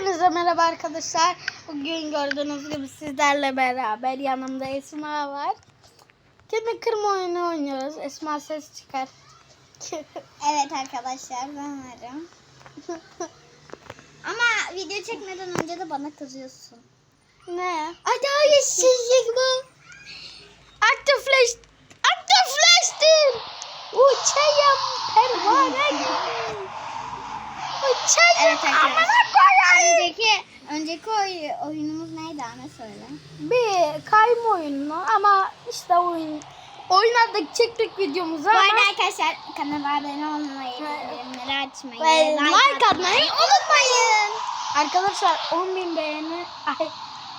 Hepinize merhaba arkadaşlar. Bugün gördüğünüz gibi sizlerle beraber yanımda Esma var. Kemik kırma oyunu oynuyoruz. Esma ses çıkar. Evet arkadaşlar ben varım. Ama video çekmeden önce de bana kızıyorsun. ne? Ay daha yaşayacak bu. Aktif flash. Aktif flash'tir. Uçayım pervane gibi. Uçayım Evet amına. Önceki önceki oy, oyunumuz neydi anne söyle. Bir kayma oyunu ama işte oyun oynadık çektik videomuzu Bu ama arada arkadaşlar kanala abone olmayı, bildirimleri açmayı, Ve like atmayı unutmayın. Arkadaşlar 10.000 beğeni, ay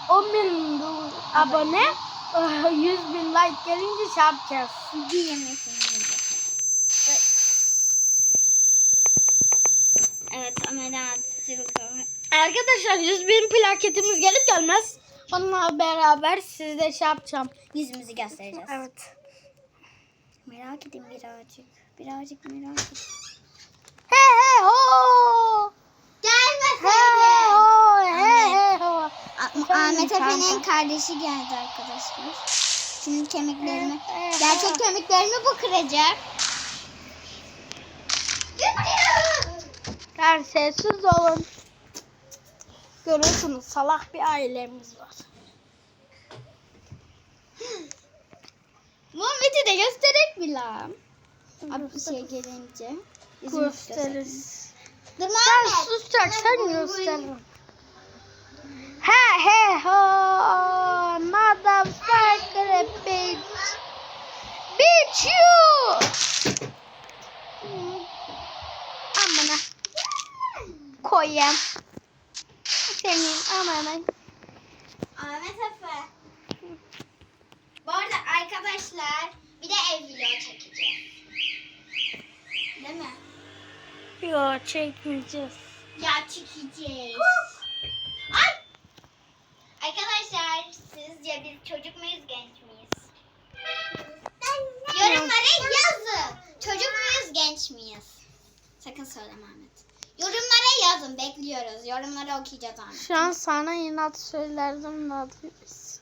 10.000 bu- abone, eh, 100 bin like gelince şey yapacağız. Diyemesiniz. Evet Ömer'e Arkadaşlar 100 bin plaketimiz gelip gelmez. Onunla beraber sizde şey yapacağım. yüzümüzü göstereceğiz. Evet. Merak edin birazcık. Birazcık merak edin. He he ho. He ho. He he ho. Ahmet Efe'nin kardeşi geldi arkadaşlar. Şimdi kemiklerimi, gerçek kemiklerimi bu kıracak. Yani sessiz olun. Görüyorsunuz salak bir ailemiz var. Muhammed'i de gösterek mi lan? Abi bir şey gelince. Gösteririz. Dur Sen Muhammed. susacaksan gösteririm. He he ho. Motherfucker bitch. Bitch you. Amına. Koyayım. Senin amına. Ahmet Efe. Bu arada arkadaşlar bir de ev vlogu çekeceğiz. Değil mi? Yo çekmeyeceğiz. Ya çekeceğiz. Ay! Arkadaşlar sizce biz çocuk muyuz genç miyiz? Yorumlara yazın. Çocuk muyuz genç miyiz? Sakın söyleme Ahmet. Yorumlara yazın bekliyoruz. Yorumları okuyacağız Ahmet. Şu an sana inat söylerdim ne yapıyoruz?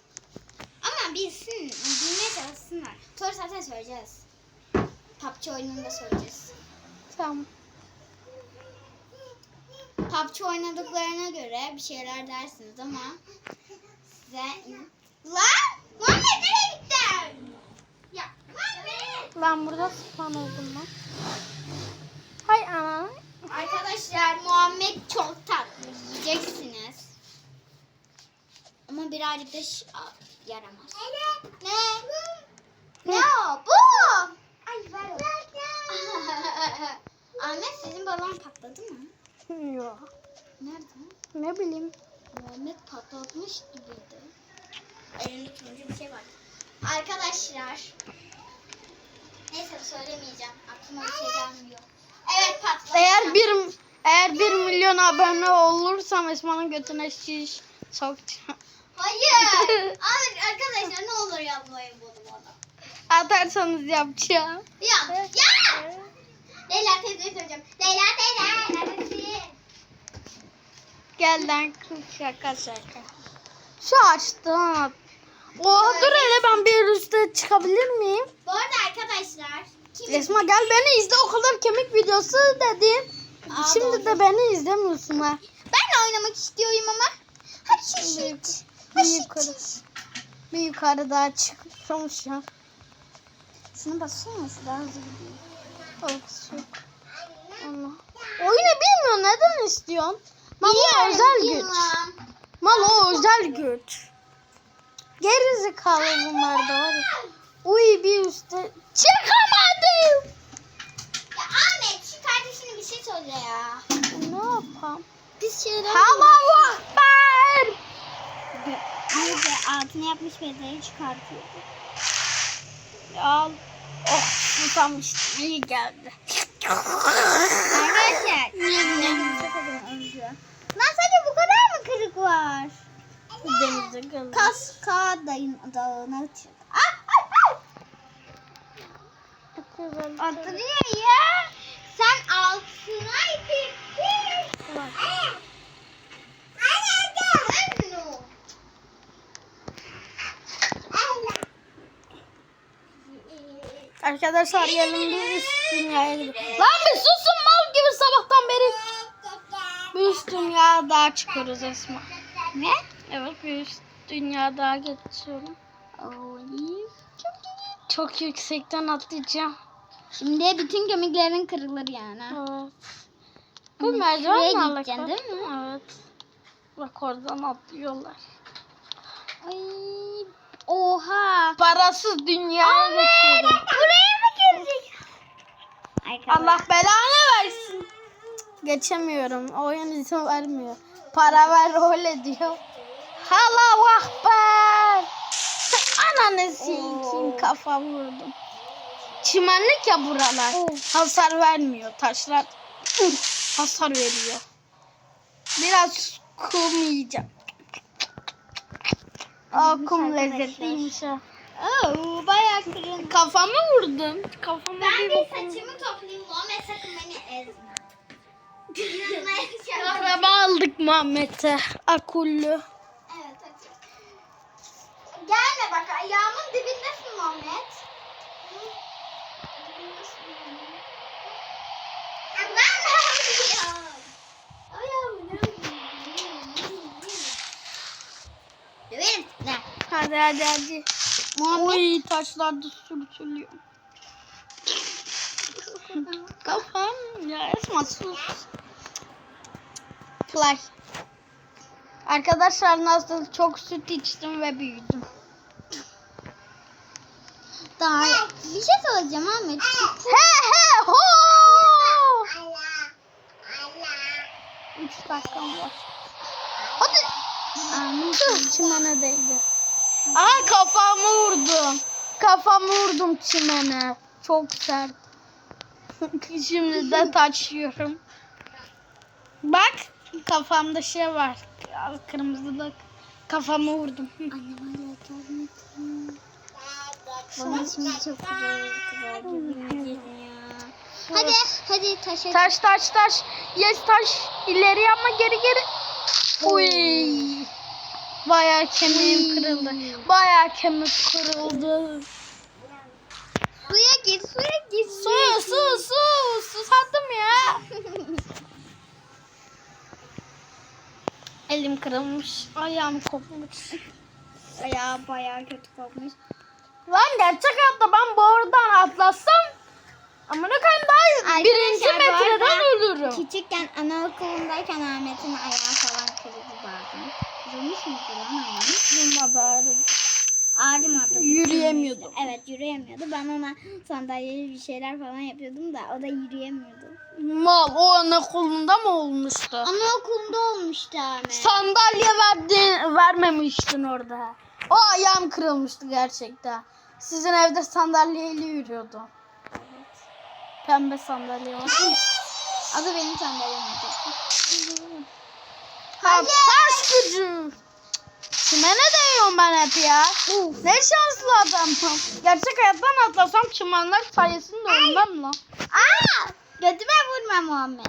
Ama bilsin, bilmeye çalışsınlar. Sonra zaten söyleyeceğiz. PUBG oyununda söyleyeceğiz. Tamam. PUBG oynadıklarına göre bir şeyler dersiniz ama size... Lan! Muhammed nereye gittin? Ya Muhammed! Lan burada spawn oldum lan. Hay ana. Arkadaşlar Muhammed çok tatlı. Yiyeceksiniz. Ama birazcık da yaramaz. Ne? Ne o? Bu! Ay ver o. Ahmet sizin balon patladı mı? Yo. Nerede? Ne bileyim. Muhammed patlatmış gibiydi. Elinde turuncu bir şey var. Arkadaşlar. Neyse söylemeyeceğim. Aklıma bir şey gelmiyor. Evet patladı. Eğer bir eğer bir milyon abone olursam Esma'nın götüne şiş sokacağım. Hayır. Arkadaşlar ne olur yapmayın bunu bana. Atarsanız yapacağım. Ya. Ya. Leyla teyze söyleyeceğim. Leyla teyze. Neredesin? Gel lan şaka şaka. Şu açtım. Oha dur hele ben bir üstte çıkabilir miyim? Bu arada arkadaşlar. Esma gel beni izle o kadar kemik videosu dedin. Aa, Şimdi doğru. de beni izlemiyorsun ha. Ben de oynamak istiyorum ama. Hadi Büyük, shit. bir yukarı. Bir yukarı daha çıkmış ya. Şunu bassana şu daha hızlı gidiyor. Olsun. Allah. Oyunu bilmiyor neden istiyorsun? Mal o özel güç. Mal o özel güç. Geri zekalı bunlar da var ya. Uy bir üstte. Çıkamadım. Ya Ahmet şu kardeşine bir şey söyle ya. Ne yapam? Biz şeyler... Allahu Ekber. Neyse altına yapmış bezleri çıkartıyor. Al. Oh tutamıştım. İyi geldi. Arkadaşlar. Lan sadece bu kadar mı kırık var? Denize kalır. Kas dayın dağına çık. Oturuyor ya. Sen altına ipin. Tamam. Arkadaşlar yarın bir üst dünyaya gidiyoruz. Lan bir susun mal gibi sabahtan beri. Bir üst dünya daha çıkıyoruz Esma. Ne? Evet bir üst dünya daha geçiyorum. Oy. Çok yüksekten atlayacağım. Şimdi bütün kemiklerin kırılır yani. Evet. Bu merdiven mi gideceksin, alaka? değil mi? Evet. Bak oradan atlıyorlar. Ay. Oha. Parasız dünyaya geçiyorum. Buraya mı girdik? Allah belanı versin. Geçemiyorum. Oyun izin vermiyor. Para ver öyle diyor. Hala akbar. Ananı sikeyim kafa vurdum. Çimenlik ya buralar. Hasar vermiyor. Taşlar hasar veriyor. Biraz kum yiyeceğim. Aa kum lezzetliymiş ha. Oo, bayağı kırıldı. Kafamı vurdum. Kafama Ben bir saçımı toplayayım. Muhammed sakın beni ezme. Araba aldık Muhammed'e. Akullu. evet hadi. Gelme bak ayağımın dibindesin Muhammed. Ben ne yapıyorum? Ayağımı ne yapıyorum? Döverim. Ne? Hadi hadi hadi. Muhammed. Oy taşlar da sürtülüyor. Kafam ya Esma sus. Play. Arkadaşlar nasıl çok süt içtim ve büyüdüm. Daha bir şey söyleyeceğim Ahmet. He he ho. 3 dakikam var. Hadi. Tüh, çimene değdi. Aa kafamı vurdum. Kafamı vurdum çimene. Çok sert. Şimdi de taşıyorum. Bak kafamda şey var. Kırmızılık. Kafamı vurdum. Bana şimdi çok güzel kızar gibi geliyor. Hadi hadi taşa. Taş taş taş. Yes taş. İleri ama geri geri. Uy. Bayağı kemiğim kırıldı. Bayağı kemik kırıldı. Suya gir suya gir. Su su su. Susadım ya. Elim kırılmış. Ayağım kopmuş. Ayağı bayağı kötü kopmuş. Lan gerçek hayatta ben bu oradan atlasam Amına koyayım daha Arkadaşlar, birinci metreden ölürüm. Küçükken anaokulundayken Ahmet'in ayağı falan kırıldı bazen. Kırılmış mı lan ayağı? Bulma bari. Ağrımadı. Yürüyemiyordu. Evet yürüyemiyordu. Ben ona sandalyeli bir şeyler falan yapıyordum da o da yürüyemiyordu. Mal o ana kolunda mı olmuştu? Anaokulunda olmuştu Ahmet. Sandalye verdi, vermemiştin orada. O ayağım kırılmıştı gerçekten. Sizin evde sandalyeyle yürüyordu. Pembe sandalye var. Adı benim sandalyem olacak. Ha, taş gücü. Kime ne değiyorum ben hep ya? Ne şanslı adamım. Gerçek hayattan atlasam çimenler sayesinde ölmem lan. Aa! Götüme vurma Muhammed.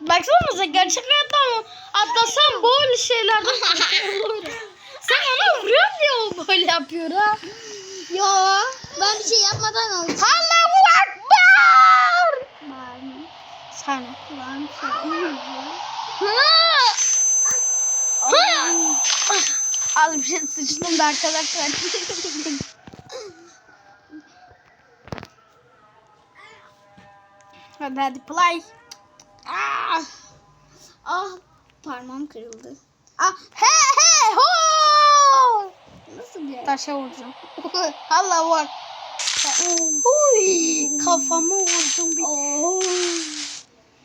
Baksanıza gerçek hayattan atlasam böyle şeylerden kurtulurum. Sen ona vuruyorsun diye o böyle yapıyor ha. Yo, ben bir şey yapmadan oldu. Allahu Ekber. Bağırma. Sana. Kulağım çarpıyor. Al bir şey sıçtım da arkadaşlar. hadi hadi play. Ah. Ah, parmağım kırıldı. Ah, he he ho. Nasıl bir Taşa vuracağım. Allah var. Uy, kafamı vurdum bir. Oo.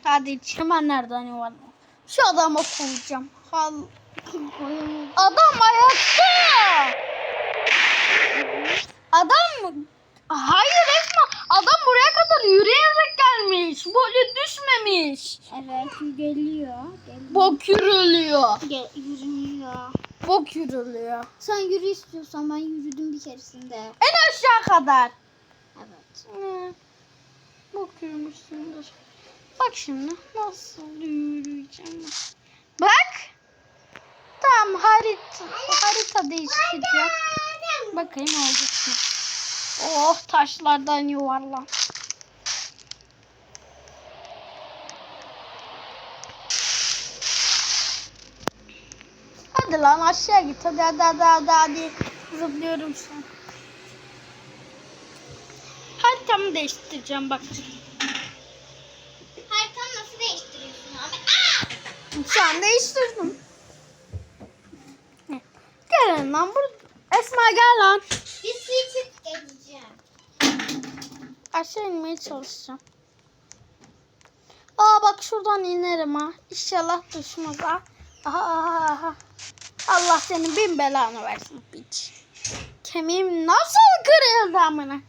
Hadi hemen nereden yuvarlan? Şu adama koyacağım. Hal. Adam ayakta. Adam Hayır Esma. Adam buraya kadar yürüyerek gelmiş. Böyle düşmemiş. Evet, geliyor. Geliyor. Bok yürülüyor. Gel, yürünüyor. Bok yürülüyor. Sen yürü istiyorsan ben yürüdüm bir keresinde. En aşağı kadar. Evet. Hmm. Bok yürümüşsündür. Bak şimdi nasıl yürüyeceğim. Bak. Tamam harita, harita değiştireceğim. Bakayım olacak mı? Oh taşlardan yuvarlan. Hadi lan aşağı git. Hadi hadi hadi hadi, hadi. Zıplıyorum an. Haritamı değiştireceğim bak. Haritanı nasıl değiştiriyorsun abi? Aa! Şu an değiştirdim. Gelin lan burada. Esma gel lan. Bir su içip geleceğim. Aşağı inmeye çalışacağım. Aa bak şuradan inerim ha. İnşallah düşmez ha. Aha, aha, aha. Allah senin bin belanı versin piç. Kemiğim nasıl kırıldı amına?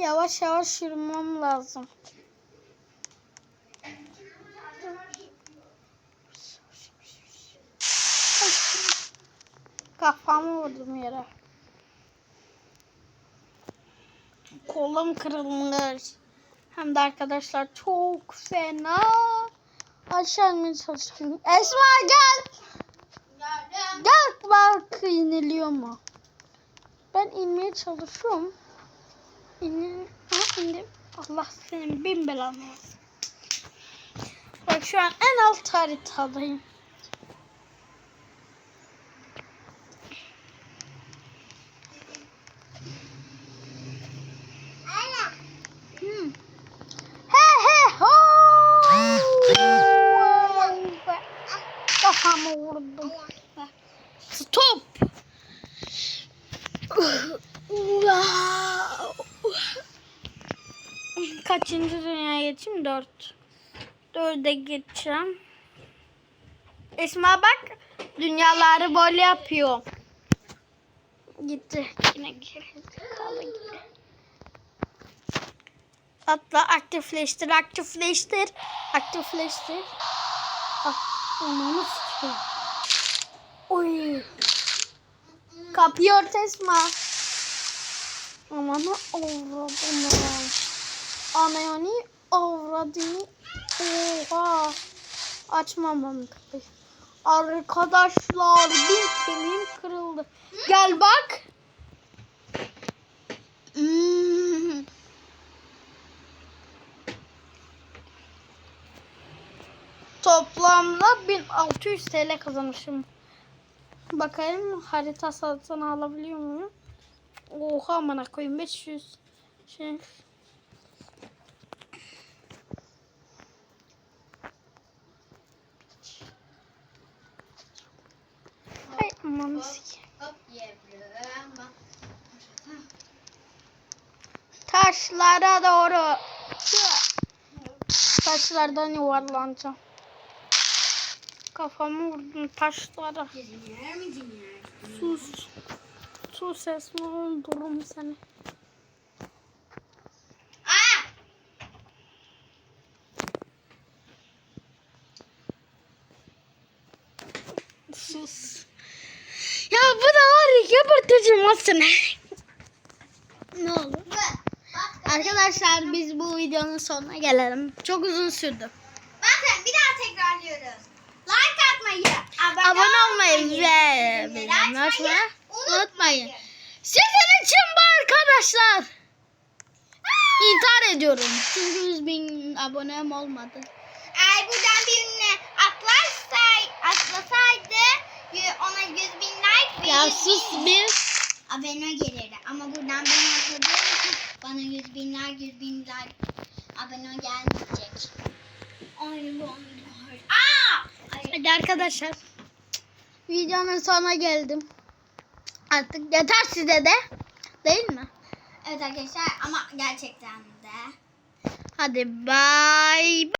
Yavaş yavaş yürümem lazım. Kafamı vurdum yere. Kolum kırılmış. Hem de arkadaşlar çok fena. Aşağı inmeye çalışıyorum. Esma gel. Gördüm. Gel bak iniliyor mu? Ben inmeye çalışıyorum. Ha, indim. Allah senin bin belanı versin. Bak şu an en alt haritadayım. Hmm. He he ho. Kafamı vurdum. Stop. Kaçıncı dünya geçeyim? Dört. Dörde geçeceğim. Esma bak. Dünyaları böyle yapıyor. Gitti. Yine kaldı gitti. Atla aktifleştir, aktifleştir, aktifleştir. Ah, onu sıkıyor. Oy. Kapıyı ört Esma. Aman avradını. Anayani avradını. Oha. Açmamam kapıyı. Arkadaşlar bir kemiğim kırıldı. Gel bak. Hmm. Toplamda 1600 TL kazanmışım. Bakayım harita satın alabiliyor muyum? Oha amına koyayım 500 şey. Ay aman sikeyim. Hop yavrum. Bak. Taşlara doğru. Taşlardan yuvarlanacağım. Kafamı vurdum taşlara. Sus. Sus Esma öldürürüm seni. Sus. Ya bu da var ya geberteceğim seni. Ne olur. Arkadaşlar biz bu videonun sonuna gelelim. Çok uzun sürdü. Bakın bir daha tekrarlıyoruz. Like atmayı, abone, Abone olmayı ve bildirimleri açmayı unutmayın. unutmayın. Sizin için bu arkadaşlar. İntihar ediyorum. Çünkü 100 bin abonem olmadı. Eğer buradan birini atlarsay, atlasaydı ona 100 bin like ve Ya 100 sus bir. abone gelirdi. Ama buradan beni atladığım için bana 100 bin like, 100 bin like abone gelmeyecek. Ay. Hadi arkadaşlar. Videonun sonuna geldim. Artık yeter size de. Değil mi? Evet arkadaşlar ama gerçekten de. Hadi bye.